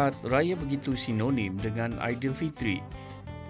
Kad raya begitu sinonim dengan Aidilfitri.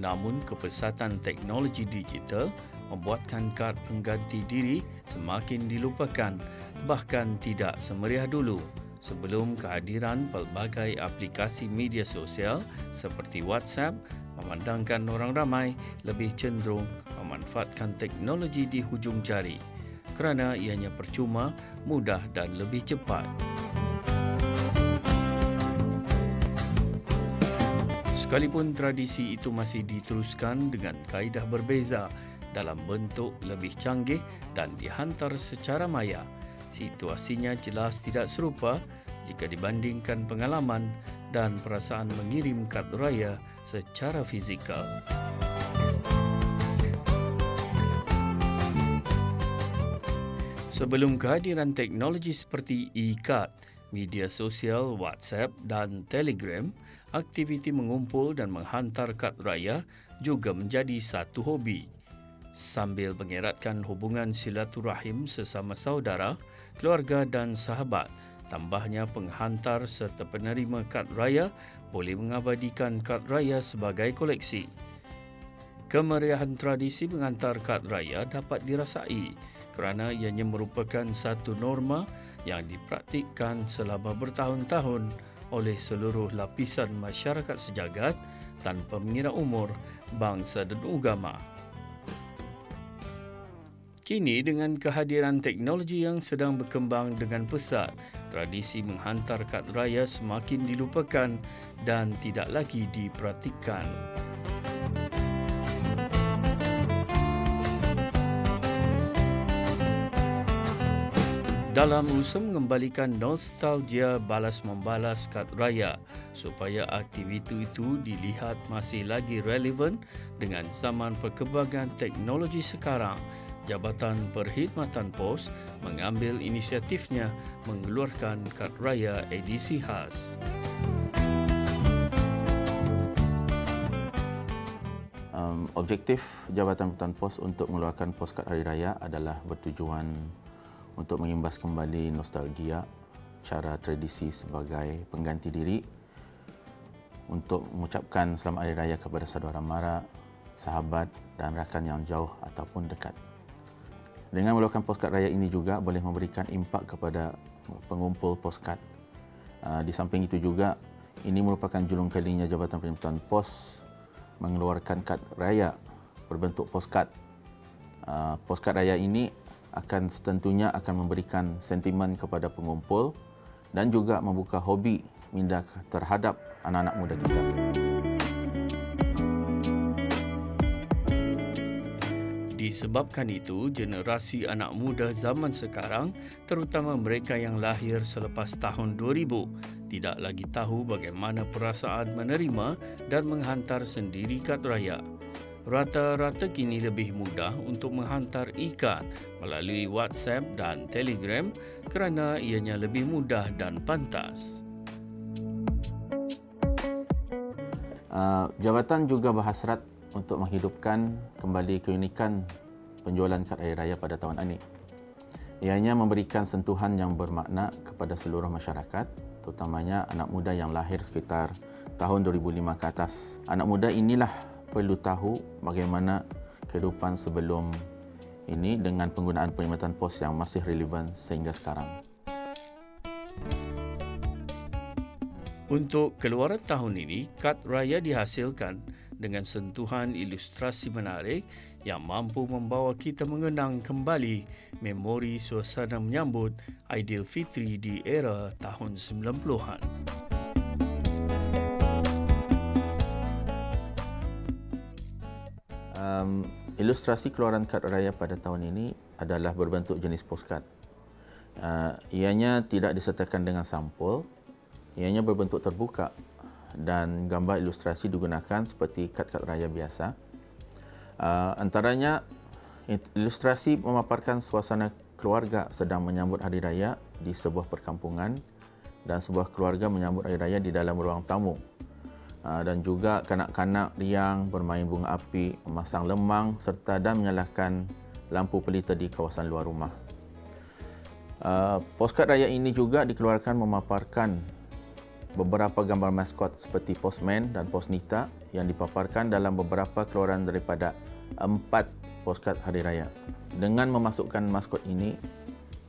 Namun kepesatan teknologi digital membuatkan kad pengganti diri semakin dilupakan bahkan tidak semeriah dulu sebelum kehadiran pelbagai aplikasi media sosial seperti WhatsApp memandangkan orang ramai lebih cenderung memanfaatkan teknologi di hujung jari kerana ianya percuma, mudah dan lebih cepat. Sekalipun tradisi itu masih diteruskan dengan kaedah berbeza dalam bentuk lebih canggih dan dihantar secara maya, situasinya jelas tidak serupa jika dibandingkan pengalaman dan perasaan mengirim kad raya secara fizikal. Sebelum kehadiran teknologi seperti e-card, media sosial WhatsApp dan Telegram, aktiviti mengumpul dan menghantar kad raya juga menjadi satu hobi. Sambil mengeratkan hubungan silaturahim sesama saudara, keluarga dan sahabat, tambahnya penghantar serta penerima kad raya boleh mengabadikan kad raya sebagai koleksi. Kemeriahan tradisi menghantar kad raya dapat dirasai kerana ianya merupakan satu norma yang dipraktikkan selama bertahun-tahun oleh seluruh lapisan masyarakat sejagat tanpa mengira umur, bangsa dan agama. Kini dengan kehadiran teknologi yang sedang berkembang dengan pesat, tradisi menghantar kad raya semakin dilupakan dan tidak lagi diperhatikan. Dalam usaha mengembalikan nostalgia balas membalas kad raya supaya aktiviti itu dilihat masih lagi relevan dengan zaman perkembangan teknologi sekarang. Jabatan Perkhidmatan Pos mengambil inisiatifnya mengeluarkan kad raya edisi khas. Um, objektif Jabatan Perkhidmatan Pos untuk mengeluarkan pos kad hari raya adalah bertujuan untuk mengimbas kembali nostalgia cara tradisi sebagai pengganti diri untuk mengucapkan selamat hari raya kepada saudara mara, sahabat dan rakan yang jauh ataupun dekat. Dengan melakukan postcard raya ini juga boleh memberikan impak kepada pengumpul postcard. Ah, di samping itu juga ini merupakan julung kalinya Jabatan Perkhidmatan Pos mengeluarkan kad raya berbentuk postcard. Ah, postcard raya ini akan tentunya akan memberikan sentimen kepada pengumpul dan juga membuka hobi minda terhadap anak-anak muda kita. Disebabkan itu, generasi anak muda zaman sekarang, terutama mereka yang lahir selepas tahun 2000, tidak lagi tahu bagaimana perasaan menerima dan menghantar sendiri kad raya rata-rata kini lebih mudah untuk menghantar ikat melalui WhatsApp dan Telegram kerana ianya lebih mudah dan pantas. Uh, jabatan juga berhasrat untuk menghidupkan kembali keunikan penjualan kad air raya pada tahun ini. Ianya memberikan sentuhan yang bermakna kepada seluruh masyarakat, terutamanya anak muda yang lahir sekitar tahun 2005 ke atas. Anak muda inilah perlu tahu bagaimana kehidupan sebelum ini dengan penggunaan perkhidmatan pos yang masih relevan sehingga sekarang. Untuk keluaran tahun ini, kad raya dihasilkan dengan sentuhan ilustrasi menarik yang mampu membawa kita mengenang kembali memori suasana menyambut Aidilfitri di era tahun 90-an. Ilustrasi keluaran kad raya pada tahun ini adalah berbentuk jenis postcard. Uh, ianya tidak disertakan dengan sampul, ianya berbentuk terbuka dan gambar ilustrasi digunakan seperti kad-kad raya biasa. Uh, antaranya ilustrasi memaparkan suasana keluarga sedang menyambut hari raya di sebuah perkampungan dan sebuah keluarga menyambut hari raya di dalam ruang tamu dan juga kanak-kanak yang bermain bunga api, memasang lemang serta dan menyalakan lampu pelita di kawasan luar rumah. Uh, postcard raya ini juga dikeluarkan memaparkan beberapa gambar maskot seperti postman dan postnita yang dipaparkan dalam beberapa keluaran daripada empat postcard hari raya. Dengan memasukkan maskot ini,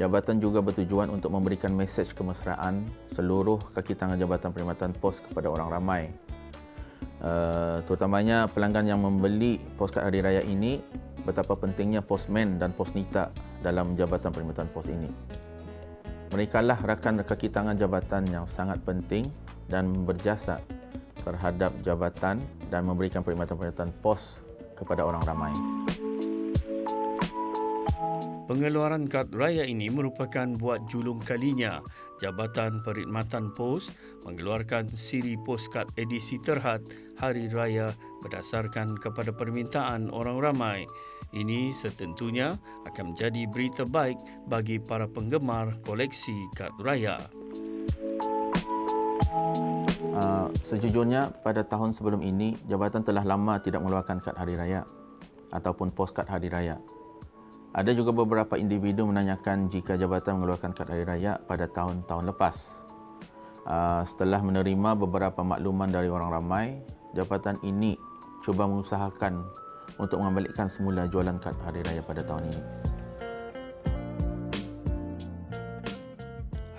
jabatan juga bertujuan untuk memberikan mesej kemesraan seluruh kaki tangan Jabatan Perkhidmatan Pos kepada orang ramai. Uh, terutamanya pelanggan yang membeli postcard hari raya ini betapa pentingnya postman dan postnita dalam Jabatan Perkhidmatan Pos ini. Mereka lah rakan kaki tangan jabatan yang sangat penting dan berjasa terhadap jabatan dan memberikan perkhidmatan-perkhidmatan pos kepada orang ramai. Pengeluaran kad raya ini merupakan buat julung kalinya Jabatan Perkhidmatan Pos mengeluarkan siri poskad edisi terhad Hari Raya berdasarkan kepada permintaan orang ramai. Ini setentunya akan menjadi berita baik bagi para penggemar koleksi kad raya. Uh, sejujurnya pada tahun sebelum ini jabatan telah lama tidak mengeluarkan kad hari raya ataupun poskad hari raya. Ada juga beberapa individu menanyakan jika jabatan mengeluarkan kad hari raya pada tahun-tahun lepas. Uh, setelah menerima beberapa makluman dari orang ramai, jabatan ini cuba mengusahakan untuk mengembalikan semula jualan kad hari raya pada tahun ini.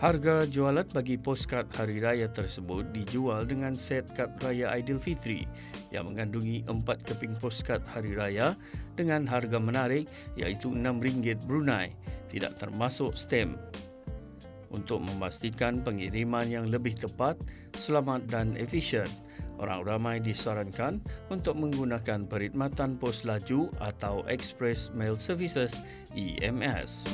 Harga jualan bagi poskad hari raya tersebut dijual dengan set kad raya Aidilfitri yang mengandungi empat keping poskad hari raya dengan harga menarik iaitu RM6 Brunei, tidak termasuk stem. Untuk memastikan pengiriman yang lebih tepat, selamat dan efisien, orang ramai disarankan untuk menggunakan perkhidmatan pos laju atau Express Mail Services EMS.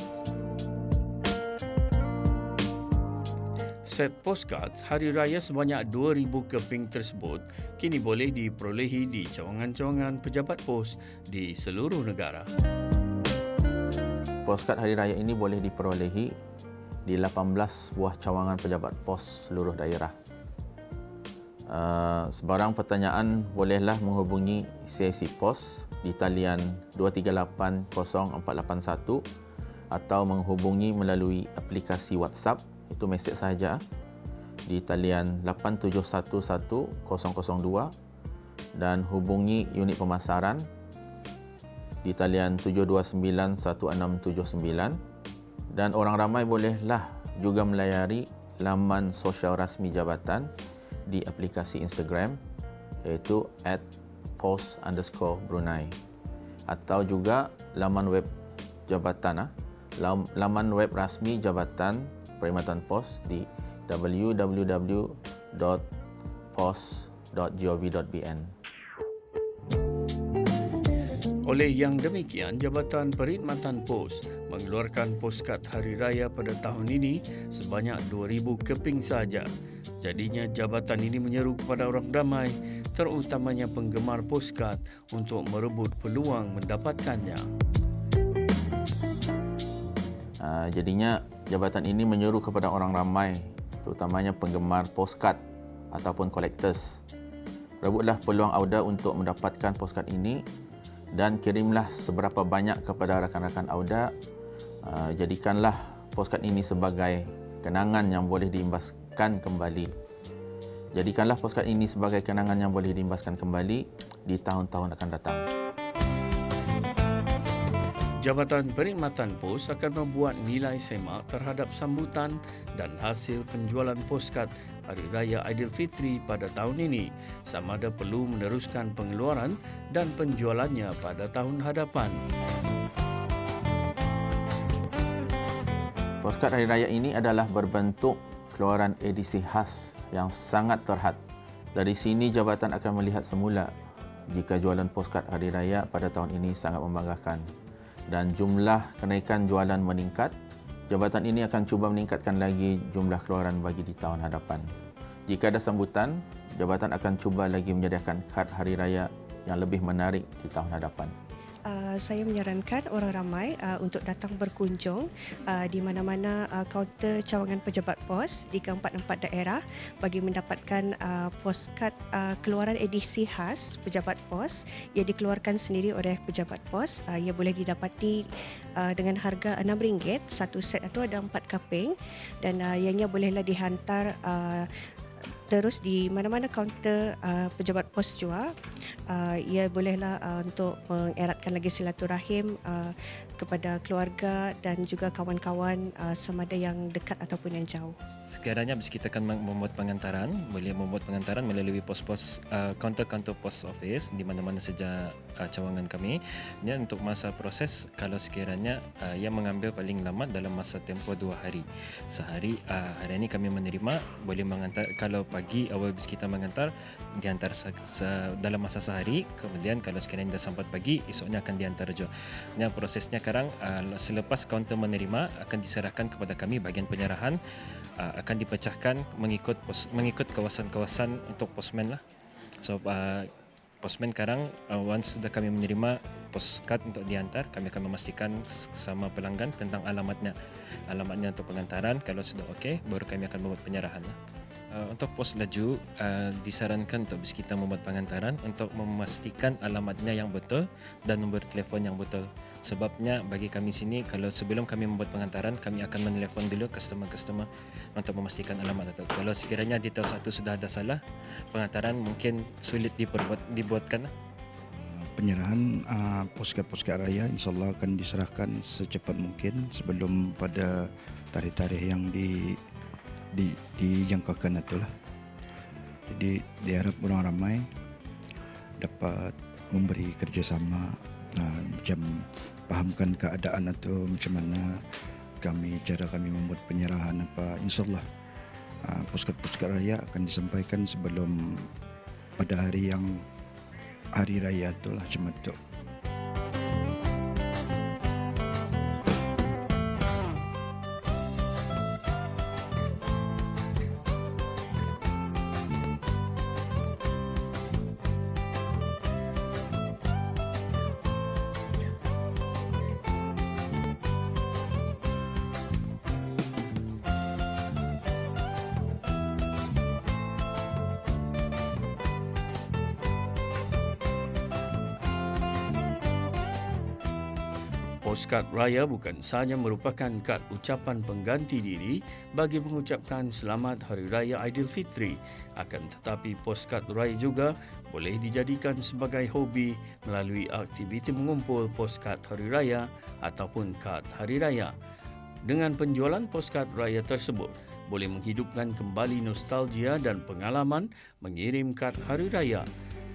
Set postcard Hari Raya sebanyak 2,000 keping tersebut kini boleh diperolehi di cawangan-cawangan pejabat pos di seluruh negara. Postcard Hari Raya ini boleh diperolehi di 18 buah cawangan pejabat pos seluruh daerah. Uh, sebarang pertanyaan bolehlah menghubungi CIC Pos di talian 2380481 atau menghubungi melalui aplikasi WhatsApp itu mesej saja di talian 8711-002 dan hubungi unit pemasaran di talian 729-1679 dan orang ramai bolehlah juga melayari laman sosial rasmi jabatan di aplikasi Instagram iaitu at post underscore Brunei. Atau juga laman web jabatan ah, laman web rasmi jabatan Perkhidmatan Pos di www.pos.gov.bn. Oleh yang demikian, Jabatan Perkhidmatan Pos mengeluarkan poskad Hari Raya pada tahun ini sebanyak 2,000 keping saja. Jadinya jabatan ini menyeru kepada orang ramai, terutamanya penggemar poskad untuk merebut peluang mendapatkannya. Uh, jadinya jabatan ini menyuruh kepada orang ramai terutamanya penggemar postcard ataupun collectors. Rebutlah peluang Auda untuk mendapatkan postcard ini dan kirimlah seberapa banyak kepada rakan-rakan Auda. Uh, jadikanlah postcard ini sebagai kenangan yang boleh diimbaskan kembali. Jadikanlah postcard ini sebagai kenangan yang boleh diimbaskan kembali di tahun-tahun akan datang Jabatan Perkhidmatan Pos akan membuat nilai semak terhadap sambutan dan hasil penjualan poskad Hari Raya Aidilfitri pada tahun ini sama ada perlu meneruskan pengeluaran dan penjualannya pada tahun hadapan. Poskad Hari Raya ini adalah berbentuk keluaran edisi khas yang sangat terhad. Dari sini jabatan akan melihat semula jika jualan poskad Hari Raya pada tahun ini sangat membanggakan dan jumlah kenaikan jualan meningkat, jabatan ini akan cuba meningkatkan lagi jumlah keluaran bagi di tahun hadapan. Jika ada sambutan, jabatan akan cuba lagi menyediakan kad hari raya yang lebih menarik di tahun hadapan. Uh, saya menyarankan orang ramai uh, untuk datang berkunjung uh, di mana-mana uh, kaunter cawangan pejabat pos di keempat-empat daerah bagi mendapatkan uh, poskad uh, keluaran edisi khas pejabat pos yang dikeluarkan sendiri oleh pejabat pos. Uh, ia boleh didapati uh, dengan harga RM6. Satu set itu ada empat kaping dan uh, ianya bolehlah dihantar uh, terus di mana-mana kaunter uh, pejabat pos jua uh, ia bolehlah uh, untuk mengeratkan lagi silaturahim uh, kepada keluarga dan juga kawan-kawan uh, sama ada yang dekat ataupun yang jauh. Sekiranya kita akan membuat pengantaran, boleh membuat pengantaran melalui pos-pos uh, kaunter-kaunter post office di mana-mana saja uh, cawangan kami. Ya, untuk masa proses kalau sekiranya uh, yang mengambil paling lama dalam masa tempoh dua hari. Sehari uh, hari ini kami menerima boleh mengantar kalau pagi awal bis kita mengantar diantar se- se- dalam masa sehari kemudian kalau sekiranya dah sampai pagi esoknya akan diantar juga. Ya, prosesnya sekarang uh, selepas kaunter menerima akan diserahkan kepada kami bagian penyerahan uh, akan dipecahkan mengikut pos, mengikut kawasan-kawasan untuk postman lah. So uh, postman sekarang uh, once sudah kami menerima postcard untuk diantar kami akan memastikan sama pelanggan tentang alamatnya alamatnya untuk pengantaran kalau sudah okey baru kami akan membuat penyerahan lah. Uh, untuk pos laju uh, disarankan untuk bis kita membuat pengantaran untuk memastikan alamatnya yang betul dan nombor telefon yang betul. Sebabnya bagi kami sini kalau sebelum kami membuat pengantaran kami akan menelpon dulu customer-customer untuk memastikan alamat itu. Kalau sekiranya detail satu sudah ada salah, pengantaran mungkin sulit diperbuat dibuatkan. Penyerahan uh, postcard-postcard raya insyaAllah akan diserahkan secepat mungkin sebelum pada tarikh-tarikh yang di di dijangkakan itulah. Jadi diharap orang ramai dapat memberi kerjasama uh, macam fahamkan keadaan atau macam mana kami cara kami membuat penyerahan apa insyaallah uh, postcard-postcard raya akan disampaikan sebelum pada hari yang hari raya itulah macam itu. Postcard Raya bukan sahaja merupakan kad ucapan pengganti diri bagi mengucapkan selamat Hari Raya Aidilfitri. Akan tetapi postcard Raya juga boleh dijadikan sebagai hobi melalui aktiviti mengumpul postcard Hari Raya ataupun kad Hari Raya. Dengan penjualan postcard Raya tersebut, boleh menghidupkan kembali nostalgia dan pengalaman mengirim kad Hari Raya.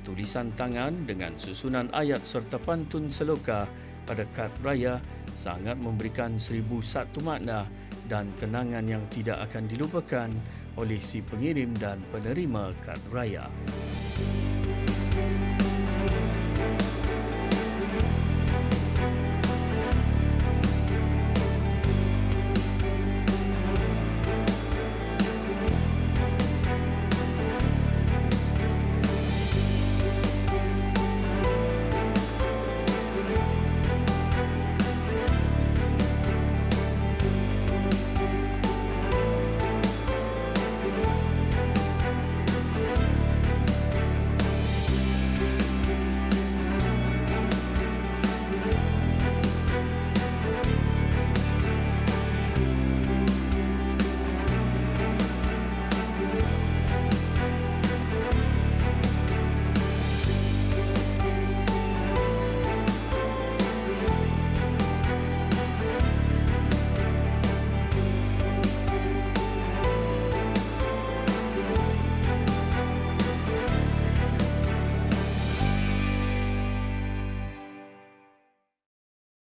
Tulisan tangan dengan susunan ayat serta pantun seloka pada kad raya sangat memberikan seribu satu makna dan kenangan yang tidak akan dilupakan oleh si pengirim dan penerima kad raya.